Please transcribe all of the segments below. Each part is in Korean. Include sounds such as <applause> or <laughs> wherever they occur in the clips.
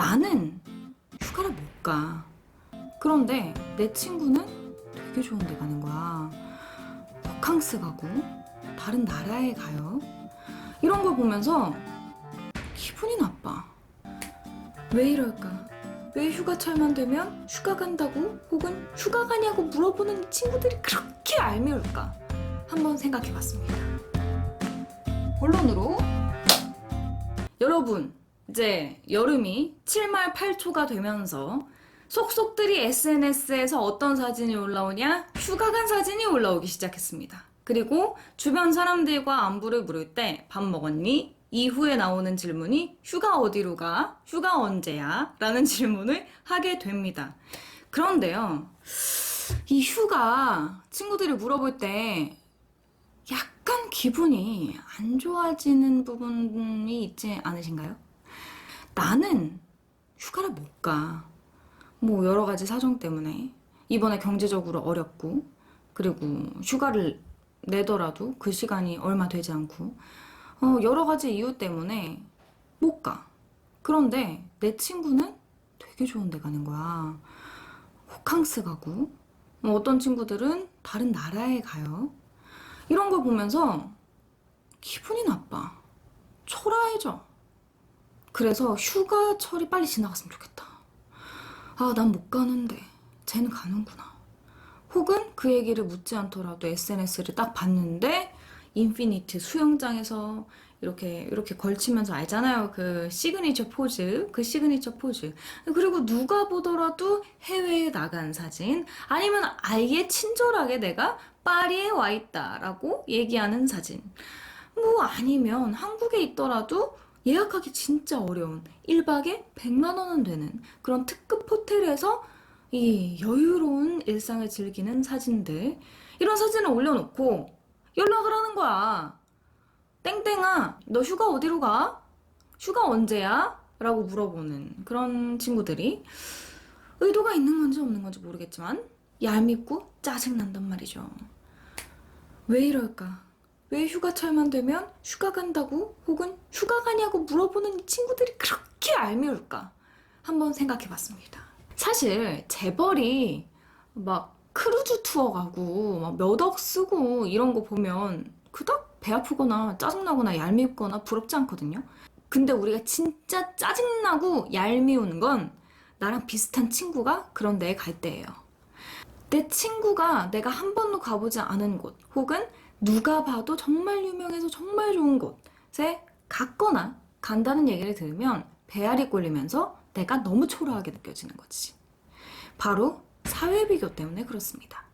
나는 휴가를 못 가. 그런데 내 친구는 되게 좋은 데 가는 거야. 바캉스 가고, 다른 나라에 가요. 이런 걸 보면서 기분이 나빠. 왜 이럴까? 왜 휴가철만 되면 휴가 간다고 혹은 휴가 가냐고 물어보는 친구들이 그렇게 얄미울까? 한번 생각해 봤습니다. 본론으로 여러분 이제 여름이 7말 8초가 되면서 속속들이 SNS에서 어떤 사진이 올라오냐? 휴가 간 사진이 올라오기 시작했습니다. 그리고 주변 사람들과 안부를 물을 때 밥 먹었니? 이후에 나오는 질문이 휴가 어디로 가? 휴가 언제야? 라는 질문을 하게 됩니다. 그런데요, 이 휴가 친구들이 물어볼 때 약간 기분이 안 좋아지는 부분이 있지 않으신가요? 나는 휴가를 못 가. 뭐 여러 가지 사정 때문에 이번에 경제적으로 어렵고 그리고 휴가를 내더라도 그 시간이 얼마 되지 않고 어, 여러 가지 이유 때문에 못 가. 그런데 내 친구는 되게 좋은 데 가는 거야. 호캉스 가고 뭐 어떤 친구들은 다른 나라에 가요. 이런 걸 보면서 기분이 나빠. 초라해져. 그래서 휴가철이 빨리 지나갔으면 좋겠다. 아, 난 못 가는데. 쟤는 가는구나. 혹은 그 얘기를 묻지 않더라도 SNS를 딱 봤는데, 인피니트 수영장에서 이렇게, 이렇게 걸치면서 알잖아요. 그 시그니처 포즈. 그 시그니처 포즈. 그리고 누가 보더라도 해외에 나간 사진. 아니면 아예 친절하게 내가 파리에 와 있다라고 얘기하는 사진. 뭐 아니면 한국에 있더라도 예약하기 진짜 어려운 1박에 100만 원은 되는 그런 특급 호텔에서 이 여유로운 일상을 즐기는 사진들 이런 사진을 올려놓고 연락을 하는 거야 땡땡아 너 휴가 어디로 가? 휴가 언제야? 라고 물어보는 그런 친구들이 의도가 있는 건지 없는 건지 모르겠지만 얄밉고 짜증난단 말이죠 왜 이럴까? 왜 휴가철만 되면 휴가 간다고 혹은 휴가 가냐고 물어보는 이 친구들이 그렇게 얄미울까? 한번 생각해 봤습니다. 사실 재벌이 막 크루즈 투어 가고 막몇억 쓰고 이런 거 보면 그닥 배 아프거나 짜증나거나 얄밉거나 부럽지 않거든요. 근데 우리가 진짜 짜증나고 얄미운 건 나랑 비슷한 친구가 그런 데에 갈 때예요. 내 친구가 내가 한 번도 가보지 않은 곳 혹은 누가 봐도 정말 유명해서 정말 좋은 곳에 갔거나 간다는 얘기를 들으면 배알이 꼴리면서 내가 너무 초라하게 느껴지는 거지. 바로 사회 비교 때문에 그렇습니다.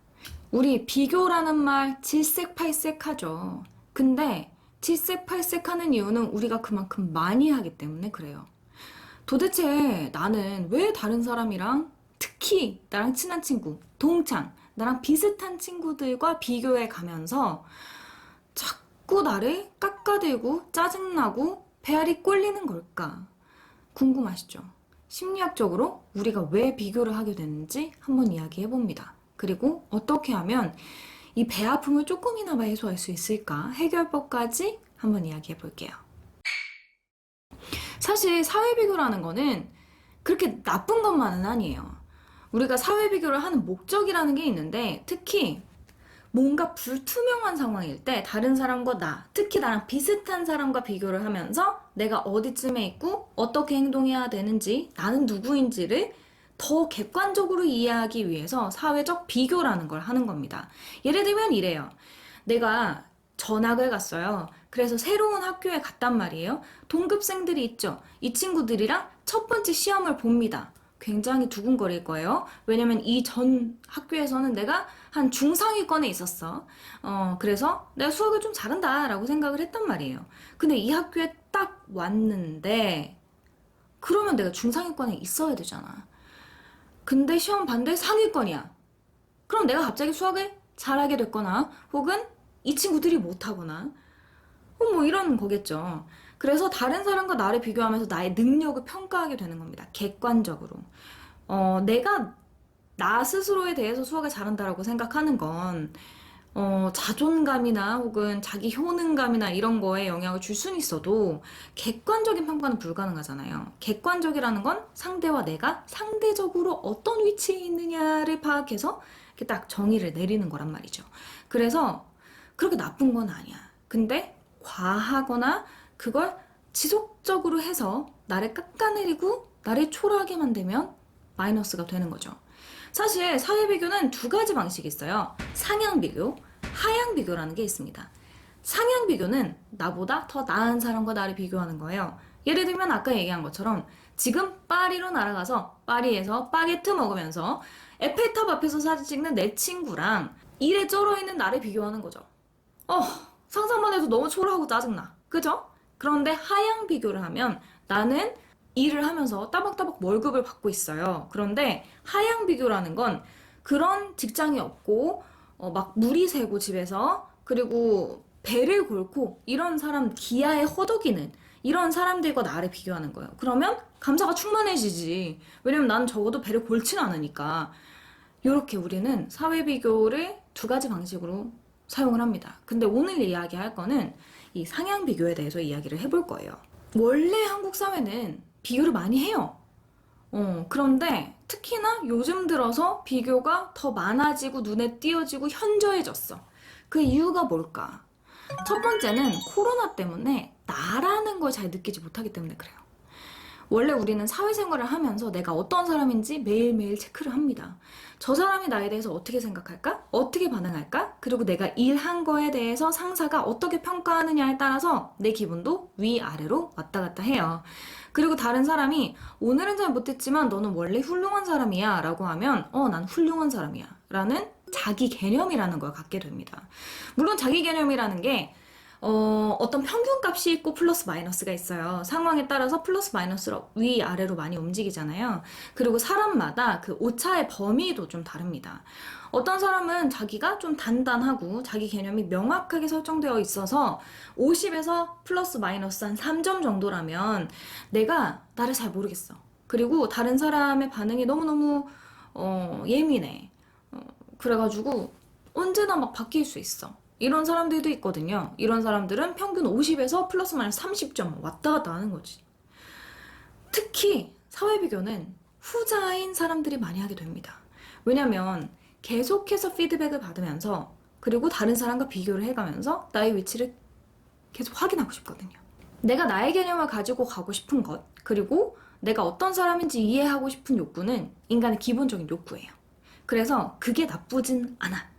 우리 비교라는 말 질색팔색하죠. 근데 질색팔색하는 이유는 우리가 그만큼 많이 하기 때문에 그래요. 도대체 나는 왜 다른 사람이랑 특히 나랑 친한 친구, 동창, 나랑 비슷한 친구들과 비교해 가면서 자꾸 나를 깎아대고 짜증나고 배알이 꼴리는 걸까? 궁금하시죠? 심리학적으로 우리가 왜 비교를 하게 되는지 한번 이야기해 봅니다. 그리고 어떻게 하면 이 배 아픔을 조금이나마 해소할 수 있을까? 해결법까지 한번 이야기해 볼게요. 사실 사회 비교라는 거는 그렇게 나쁜 것만은 아니에요. 우리가 사회 비교를 하는 목적이라는 게 있는데 특히 뭔가 불투명한 상황일 때 다른 사람과 나, 특히 나랑 비슷한 사람과 비교를 하면서 내가 어디쯤에 있고 어떻게 행동해야 되는지 나는 누구인지를 더 객관적으로 이해하기 위해서 사회적 비교라는 걸 하는 겁니다. 예를 들면 이래요. 내가 전학을 갔어요. 그래서 새로운 학교에 갔단 말이에요. 동급생들이 있죠. 이 친구들이랑 첫 번째 시험을 봅니다. 굉장히 두근거릴 거예요. 왜냐면 이 전 학교에서는 내가 한 중상위권에 있었어. 어, 그래서 내가 수학을 좀 잘한다라고 생각을 했단 말이에요. 근데 이 학교에 딱 왔는데, 그러면 내가 중상위권에 있어야 되잖아. 근데 시험 반대 상위권이야. 그럼 내가 갑자기 수학을 잘하게 됐거나, 혹은 이 친구들이 못하거나, 어, 뭐 이런 거겠죠. 그래서 다른 사람과 나를 비교하면서 나의 능력을 평가하게 되는 겁니다. 객관적으로. 어, 내가 나 스스로에 대해서 수학을 잘한다라고 생각하는 건, 어, 자존감이나 혹은 자기 효능감이나 이런 거에 영향을 줄 수는 있어도 객관적인 평가는 불가능하잖아요. 객관적이라는 건 상대와 내가 상대적으로 어떤 위치에 있느냐를 파악해서 이렇게 딱 정의를 내리는 거란 말이죠. 그래서 그렇게 나쁜 건 아니야. 근데 과하거나 그걸 지속적으로 해서 나를 깎아내리고 나를 초라하게 만들면 마이너스가 되는 거죠. 사실 사회 비교는 두 가지 방식이 있어요. 상향 비교, 하향 비교라는 게 있습니다. 상향 비교는 나보다 더 나은 사람과 나를 비교하는 거예요. 예를 들면 아까 얘기한 것처럼 지금 파리로 날아가서 파리에서 바게트 먹으면서 에펠탑 앞에서 사진 찍는 내 친구랑 일에 쩔어 있는 나를 비교하는 거죠. 어, 상상만 해도 너무 초라하고 짜증나. 그죠? 그런데 하향 비교를 하면 나는 일을 하면서 따박따박 월급을 받고 있어요. 그런데 하향 비교라는 건 그런 직장이 없고 어, 막 물이 새고 집에서 그리고 배를 골고 이런 사람 기아에 허덕이는 이런 사람들과 나를 비교하는 거예요. 그러면 감사가 충만해지지. 왜냐면 나는 적어도 배를 골진 않으니까. 이렇게 우리는 사회 비교를 두 가지 방식으로 사용을 합니다. 근데 오늘 이야기할 거는 이 상향 비교에 대해서 이야기를 해볼 거예요. 원래 한국 사회는 비교를 많이 해요. 어, 그런데 특히나 요즘 들어서 비교가 더 많아지고 눈에 띄어지고 현저해졌어. 그 이유가 뭘까? 첫 번째는 코로나 때문에 나라는 걸 잘 느끼지 못하기 때문에 그래요. 원래 우리는 사회생활을 하면서 내가 어떤 사람인지 매일매일 체크를 합니다. 저 사람이 나에 대해서 어떻게 생각할까? 어떻게 반응할까? 그리고 내가 일한 거에 대해서 상사가 어떻게 평가하느냐에 따라서 내 기분도 위아래로 왔다 갔다 해요. 그리고 다른 사람이 오늘은 잘 못했지만 너는 원래 훌륭한 사람이야 라고 하면 어, 난 훌륭한 사람이야 라는 자기 개념이라는 걸 갖게 됩니다. 물론 자기 개념이라는 게 어, 어떤 평균값이 있고 플러스 마이너스가 있어요. 상황에 따라서 플러스 마이너스로 위 아래로 많이 움직이잖아요. 그리고 사람마다 그 오차의 범위도 좀 다릅니다. 어떤 사람은 자기가 좀 단단하고 자기 개념이 명확하게 설정되어 있어서 50에서 플러스 마이너스 한 3점 정도라면 내가 나를 잘 모르겠어. 그리고 다른 사람의 반응이 너무너무 어, 예민해. 어, 그래가지고 언제나 막 바뀔 수 있어. 이런 사람들도 있거든요. 이런 사람들은 평균 50에서 플러스 마이너스 30점 왔다 갔다 하는 거지. 특히 사회 비교는 후자인 사람들이 많이 하게 됩니다. 왜냐면 계속해서 피드백을 받으면서 그리고 다른 사람과 비교를 해가면서 나의 위치를 계속 확인하고 싶거든요. 내가 나의 개념을 가지고 가고 싶은 것, 그리고 내가 어떤 사람인지 이해하고 싶은 욕구는 인간의 기본적인 욕구예요. 그래서 그게 나쁘진 않아.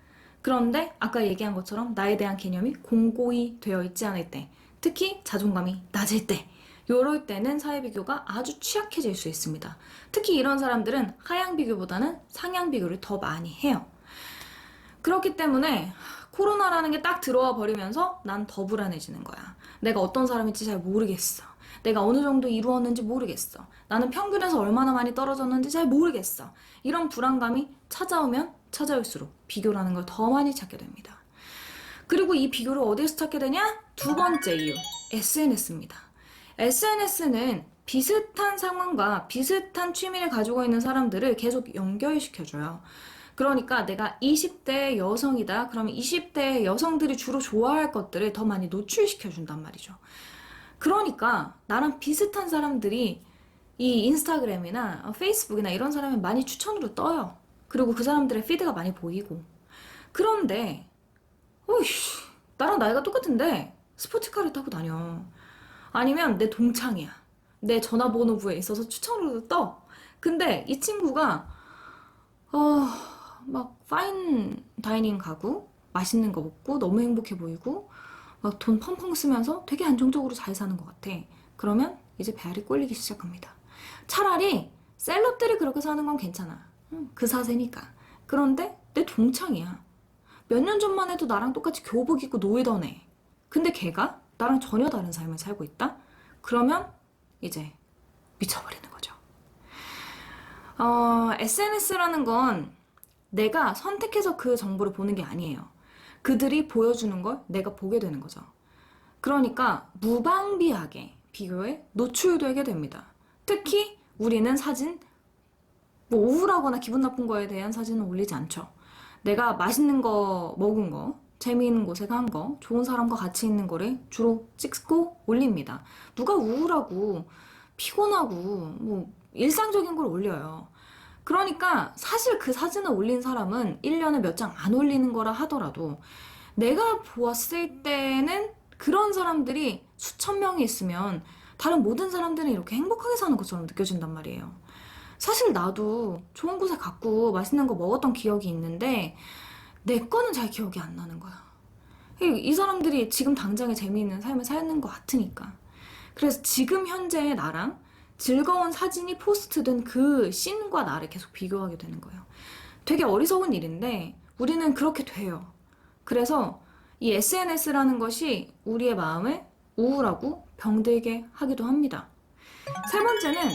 그런데 아까 얘기한 것처럼 나에 대한 개념이 공고히 되어 있지 않을 때, 특히 자존감이 낮을 때, 요럴 때는 사회 비교가 아주 취약해질 수 있습니다. 특히 이런 사람들은 하향 비교보다는 상향 비교를 더 많이 해요. 그렇기 때문에 코로나라는 게 딱 들어와 버리면서 난 더 불안해지는 거야. 내가 어떤 사람인지 잘 모르겠어. 내가 어느 정도 이루었는지 모르겠어. 나는 평균에서 얼마나 많이 떨어졌는지 잘 모르겠어. 이런 불안감이 찾아오면 찾아올수록 비교라는 걸 더 많이 찾게 됩니다. 그리고 이 비교를 어디에서 찾게 되냐? 두 번째 이유, SNS입니다. SNS는 비슷한 상황과 비슷한 취미를 가지고 있는 사람들을 계속 연결시켜줘요. 그러니까 내가 20대 여성이다. 그러면 20대 여성들이 주로 좋아할 것들을 더 많이 노출시켜준단 말이죠. 그러니까 나랑 비슷한 사람들이 이 인스타그램이나 페이스북이나 이런 사람이 많이 추천으로 떠요. 그리고 그 사람들의 피드가 많이 보이고. 그런데, 어이씨, 나랑 나이가 똑같은데 스포츠카를 타고 다녀. 아니면 내 동창이야. 내 전화번호부에 있어서 추천으로 떠. 근데 이 친구가, 어, 막, 파인 다이닝 가고, 맛있는 거 먹고, 너무 행복해 보이고, 막 돈 펑펑 쓰면서 되게 안정적으로 잘 사는 것 같아. 그러면 이제 배알이 꼴리기 시작합니다. 차라리 셀럽들이 그렇게 사는 건 괜찮아. 응, 그 사세니까. 그런데 내 동창이야. 몇 년 전만 해도 나랑 똑같이 교복 입고 놀던 애. 근데 걔가 나랑 전혀 다른 삶을 살고 있다? 그러면 이제 미쳐버리는 거죠. 어, SNS라는 건 내가 선택해서 그 정보를 보는 게 아니에요. 그들이 보여주는 걸 내가 보게 되는 거죠. 그러니까 무방비하게 비교에 노출되게 됩니다. 특히 우리는 사진, 뭐 우울하거나 기분 나쁜 거에 대한 사진은 올리지 않죠. 내가 맛있는 거 먹은 거, 재미있는 곳에 간 거, 좋은 사람과 같이 있는 거를 주로 찍고 올립니다. 누가 우울하고 피곤하고 뭐 일상적인 걸 올려요. 그러니까 사실 그 사진을 올린 사람은 1년에 몇 장 안 올리는 거라 하더라도 내가 보았을 때는 그런 사람들이 수천 명이 있으면 다른 모든 사람들은 이렇게 행복하게 사는 것처럼 느껴진단 말이에요. 사실 나도 좋은 곳에 갔고 맛있는 거 먹었던 기억이 있는데 내 거는 잘 기억이 안 나는 거야. 이, 이 사람들이 지금 당장에 재미있는 삶을 사는 것 같으니까. 그래서 지금 현재의 나랑 즐거운 사진이 포스트된 그 씬과 나를 계속 비교하게 되는 거예요. 되게 어리석은 일인데 우리는 그렇게 돼요. 그래서 이 SNS라는 것이 우리의 마음을 우울하고 병들게 하기도 합니다. 세 번째는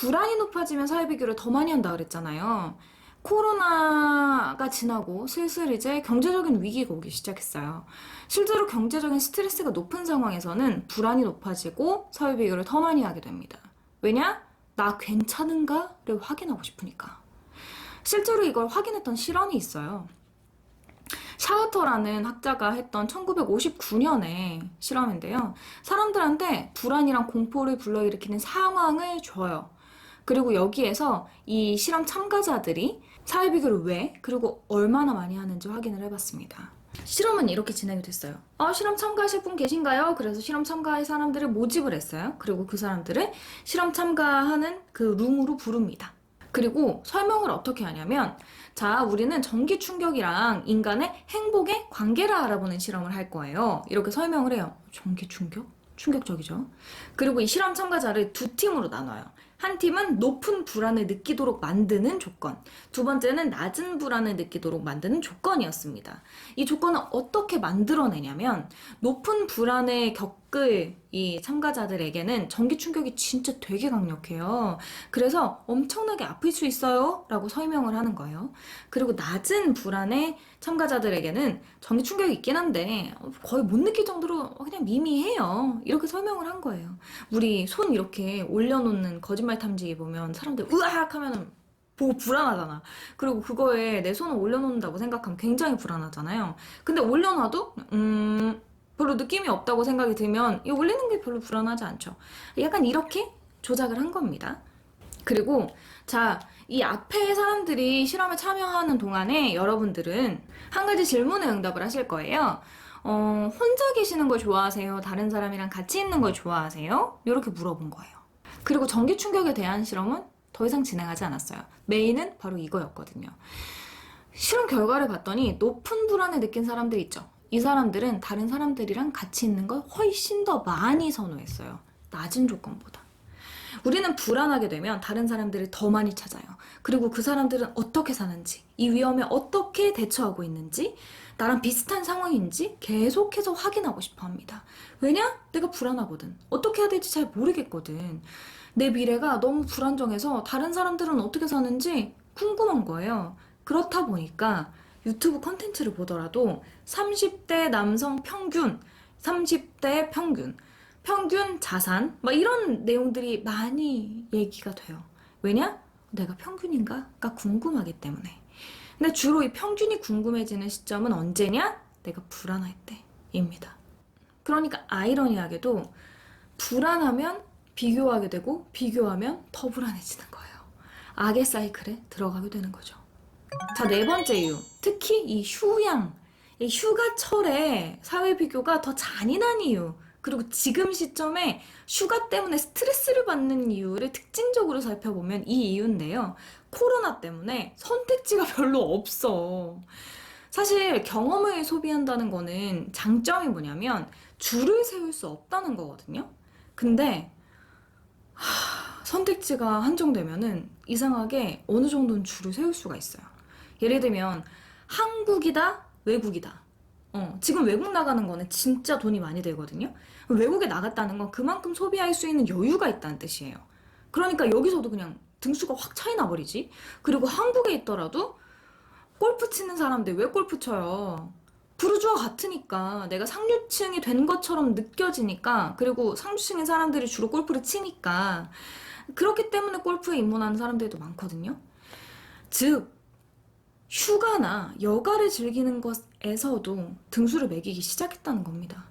불안이 높아지면 사회 비교를 더 많이 한다 그랬잖아요. 코로나가 지나고 슬슬 이제 경제적인 위기가 오기 시작했어요. 실제로 경제적인 스트레스가 높은 상황에서는 불안이 높아지고 사회 비교를 더 많이 하게 됩니다. 왜냐? 나 괜찮은가를 확인하고 싶으니까. 실제로 이걸 확인했던 실험이 있어요. 샤우터라는 학자가 했던 1959년에 실험인데요. 사람들한테 불안이랑 공포를 불러일으키는 상황을 줘요. 그리고 여기에서 이 실험 참가자들이 사회 비교를 왜 그리고 얼마나 많이 하는지 확인을 해봤습니다. 실험은 이렇게 진행이 됐어요. 어, 실험 참가하실 분 계신가요? 그래서 실험 참가할 사람들을 모집을 했어요. 그리고 그 사람들을 실험 참가하는 그 룸으로 부릅니다. 그리고 설명을 어떻게 하냐면, 자, 우리는 전기 충격이랑 인간의 행복의 관계를 알아보는 실험을 할 거예요. 이렇게 설명을 해요. 전기 충격? 충격적이죠. 그리고 이 실험 참가자를 두 팀으로 나눠요. 한 팀은 높은 불안을 느끼도록 만드는 조건, 두 번째는 낮은 불안을 느끼도록 만드는 조건이었습니다. 이 조건은 어떻게 만들어내냐면, 높은 불안을 겪 을이 참가자들에게는 전기 충격이 진짜 되게 강력해요. 그래서 엄청나게 아플 수 있어요. 라고 설명을 하는 거예요. 그리고 낮은 불안의 참가자들에게는 전기 충격이 있긴 한데, 거의 못 느낄 정도로 그냥 미미해요. 이렇게 설명을 한 거예요. 우리 손 이렇게 올려놓는 거짓말 탐지기 보면 사람들 으악 하면은 보고 불안하잖아. 그리고 그거에 내 손을 올려놓는다고 생각하면 굉장히 불안하잖아요. 근데 올려놔도 음 별로 느낌이 없다고 생각이 들면 이 올리는 게 별로 불안하지 않죠. 약간 이렇게 조작을 한 겁니다. 그리고 자, 이 앞에 사람들이 실험에 참여하는 동안에 여러분들은 한 가지 질문에 응답을 하실 거예요. 어, 혼자 계시는 걸 좋아하세요? 다른 사람이랑 같이 있는 걸 좋아하세요? 이렇게 물어본 거예요. 그리고 전기 충격에 대한 실험은 더 이상 진행하지 않았어요. 메인은 바로 이거였거든요. 실험 결과를 봤더니 높은 불안을 느낀 사람들 있죠. 이 사람들은 다른 사람들이랑 같이 있는 걸 훨씬 더 많이 선호했어요. 낮은 조건보다. 우리는 불안하게 되면 다른 사람들을 더 많이 찾아요. 그리고 그 사람들은 어떻게 사는지, 이 위험에 어떻게 대처하고 있는지, 나랑 비슷한 상황인지 계속해서 확인하고 싶어 합니다. 왜냐? 내가 불안하거든. 어떻게 해야 될지 잘 모르겠거든. 내 미래가 너무 불안정해서 다른 사람들은 어떻게 사는지 궁금한 거예요. 그렇다 보니까 유튜브 컨텐츠를 보더라도 30대 남성 평균, 30대 평균, 평균 자산, 막 이런 내용들이 많이 얘기가 돼요. 왜냐? 내가 평균인가?가 궁금하기 때문에. 근데 주로 이 평균이 궁금해지는 시점은 언제냐? 내가 불안할 때입니다. 그러니까 아이러니하게도 불안하면 비교하게 되고 비교하면 더 불안해지는 거예요. 악의 사이클에 들어가게 되는 거죠. 자, 네 번째 이유. 특히 이 휴양, 이 휴가철에 사회 비교가 더 잔인한 이유. 그리고 지금 시점에 휴가 때문에 스트레스를 받는 이유를 특징적으로 살펴보면 이 이유인데요. 코로나 때문에 선택지가 <laughs> 별로 없어. 사실 경험을 소비한다는 거는 장점이 뭐냐면 줄을 세울 수 없다는 거거든요. 근데 하, 선택지가 한정되면은 이상하게 어느 정도는 줄을 세울 수가 있어요. 예를 들면 한국이다, 외국이다. 어, 지금 외국 나가는 거는 진짜 돈이 많이 들거든요. 외국에 나갔다는 건 그만큼 소비할 수 있는 여유가 있다는 뜻이에요. 그러니까 여기서도 그냥 등수가 확 차이 나버리지. 그리고 한국에 있더라도 골프 치는 사람들 왜 골프 쳐요? 부르주아 같으니까 내가 상류층이 된 것처럼 느껴지니까 그리고 상류층인 사람들이 주로 골프를 치니까 그렇기 때문에 골프에 입문하는 사람들도 많거든요. 즉 휴가나 여가를 즐기는 것에서도 등수를 매기기 시작했다는 겁니다.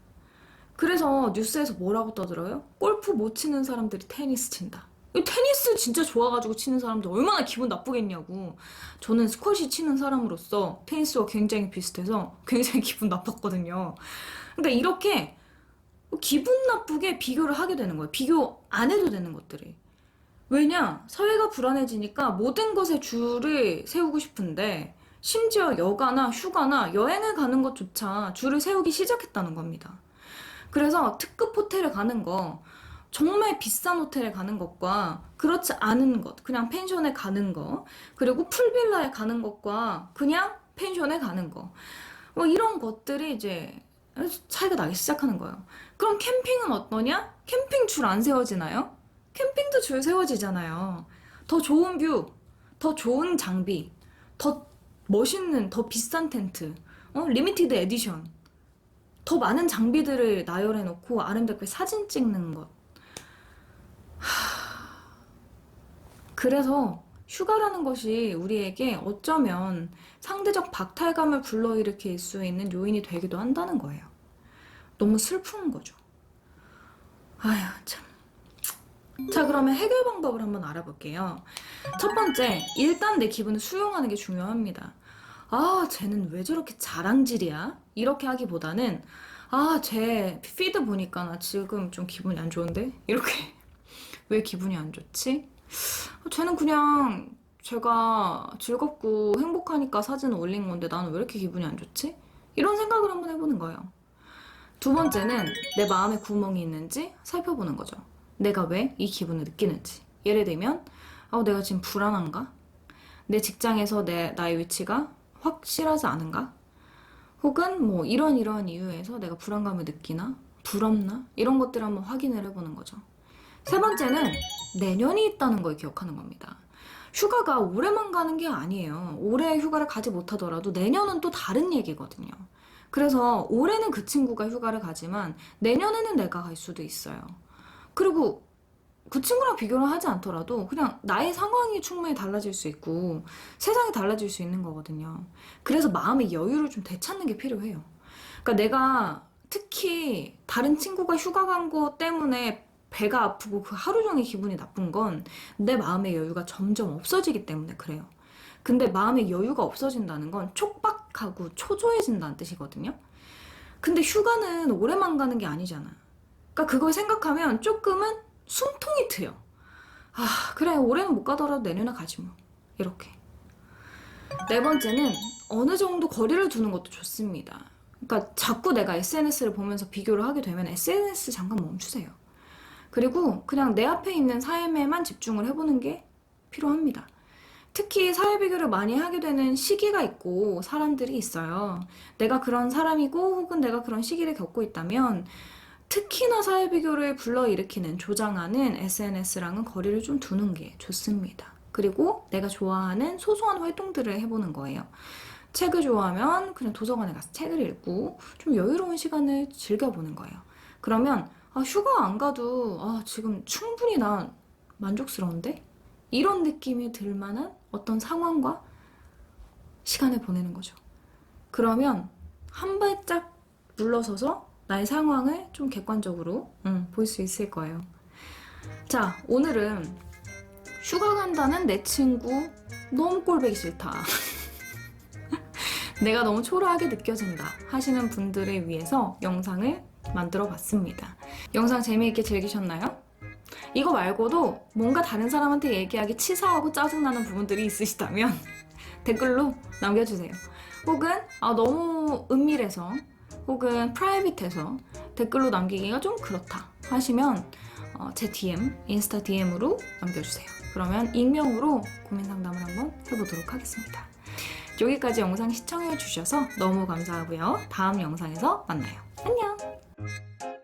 그래서 뉴스에서 뭐라고 떠들어요? 골프 못 치는 사람들이 테니스 친다. 이 테니스 진짜 좋아가지고 치는 사람들 얼마나 기분 나쁘겠냐고. 저는 스쿼시 치는 사람으로서 테니스와 굉장히 비슷해서 굉장히 <laughs> 기분 나빴거든요. 그러니까 이렇게 기분 나쁘게 비교를 하게 되는 거예요. 비교 안 해도 되는 것들이. 왜냐? 사회가 불안해지니까 모든 것에 줄을 세우고 싶은데 심지어 여가나 휴가나 여행을 가는 것조차 줄을 세우기 시작했다는 겁니다. 그래서 특급 호텔에 가는 거, 정말 비싼 호텔에 가는 것과 그렇지 않은 것, 그냥 펜션에 가는 거, 그리고 풀빌라에 가는 것과 그냥 펜션에 가는 거. 뭐 이런 것들이 이제 차이가 나기 시작하는 거예요. 그럼 캠핑은 어떠냐? 캠핑 줄 안 세워지나요? 캠핑도 줄 세워지잖아요. 더 좋은 뷰, 더 좋은 장비, 더 멋있는, 더 비싼 텐트, 어? 리미티드 에디션. 더 많은 장비들을 나열해놓고 아름답게 사진 찍는 것. 하... 그래서 휴가라는 것이 우리에게 어쩌면 상대적 박탈감을 불러일으킬 수 있는 요인이 되기도 한다는 거예요. 너무 슬픈 거죠. 아휴, 참. 자, 그러면 해결 방법을 한번 알아볼게요. 첫 번째, 일단 내 기분을 수용하는 게 중요합니다. 아, 쟤는 왜 저렇게 자랑질이야? 이렇게 하기보다는, 아, 쟤 피드 보니까 나 지금 좀 기분이 안 좋은데? 이렇게. <laughs> 왜 기분이 안 좋지? 아, 쟤는 그냥 제가 즐겁고 행복하니까 사진을 올린 건데 나는 왜 이렇게 기분이 안 좋지? 이런 생각을 한번 해보는 거예요. 두 번째는 내 마음에 구멍이 있는지 살펴보는 거죠. 내가 왜 이 기분을 느끼는지. 예를 들면, 아, 내가 지금 불안한가? 내 직장에서 내, 나의 위치가 확실하지 않은가? 혹은 뭐 이런 이런 이유에서 내가 불안감을 느끼나? 부럽나? 이런 것들을 한번 확인을 해보는 거죠. 세 번째는 내년이 있다는 걸 기억하는 겁니다. 휴가가 올해만 가는 게 아니에요. 올해 휴가를 가지 못하더라도 내년은 또 다른 얘기거든요. 그래서 올해는 그 친구가 휴가를 가지만 내년에는 내가 갈 수도 있어요. 그리고 그 친구랑 비교를 하지 않더라도 그냥 나의 상황이 충분히 달라질 수 있고 세상이 달라질 수 있는 거거든요. 그래서 마음의 여유를 좀 되찾는 게 필요해요. 그러니까 내가 특히 다른 친구가 휴가 간 거 때문에 배가 아프고 그 하루 종일 기분이 나쁜 건 내 마음의 여유가 점점 없어지기 때문에 그래요. 근데 마음의 여유가 없어진다는 건 촉박하고 초조해진다는 뜻이거든요. 근데 휴가는 오래만 가는 게 아니잖아. 그러니까 그걸 생각하면 조금은 숨통이 트여. 아, 그래, 올해는 못 가더라도 내년에 가지 뭐. 이렇게. 네 번째는 어느 정도 거리를 두는 것도 좋습니다. 그러니까 자꾸 내가 SNS를 보면서 비교를 하게 되면 SNS 잠깐 멈추세요. 그리고 그냥 내 앞에 있는 삶에만 집중을 해보는 게 필요합니다. 특히 사회 비교를 많이 하게 되는 시기가 있고 사람들이 있어요. 내가 그런 사람이고 혹은 내가 그런 시기를 겪고 있다면 특히나 사회 비교를 불러일으키는 조장하는 SNS랑은 거리를 좀 두는 게 좋습니다. 그리고 내가 좋아하는 소소한 활동들을 해보는 거예요. 책을 좋아하면 그냥 도서관에 가서 책을 읽고 좀 여유로운 시간을 즐겨보는 거예요. 그러면 아, 휴가 안 가도 아, 지금 충분히 난 만족스러운데? 이런 느낌이 들 만한 어떤 상황과 시간을 보내는 거죠. 그러면 한 발짝 물러서서 나의 상황을 좀 객관적으로 음, 볼수 있을 거예요. 자, 오늘은 휴가 간다는 내 친구 너무 꼴보기 싫다. <laughs> 내가 너무 초라하게 느껴진다 하시는 분들을 위해서 영상을 만들어 봤습니다. 영상 재미있게 즐기셨나요? 이거 말고도 뭔가 다른 사람한테 얘기하기 치사하고 짜증나는 부분들이 있으시다면 <laughs> 댓글로 남겨주세요. 혹은 아, 너무 은밀해서 혹은 프라이빗해서 댓글로 남기기가 좀 그렇다 하시면 어, 제 DM, 인스타 DM으로 남겨주세요. 그러면 익명으로 고민 상담을 한번 해보도록 하겠습니다. 여기까지 영상 시청해 주셔서 너무 감사하고요. 다음 영상에서 만나요. 안녕!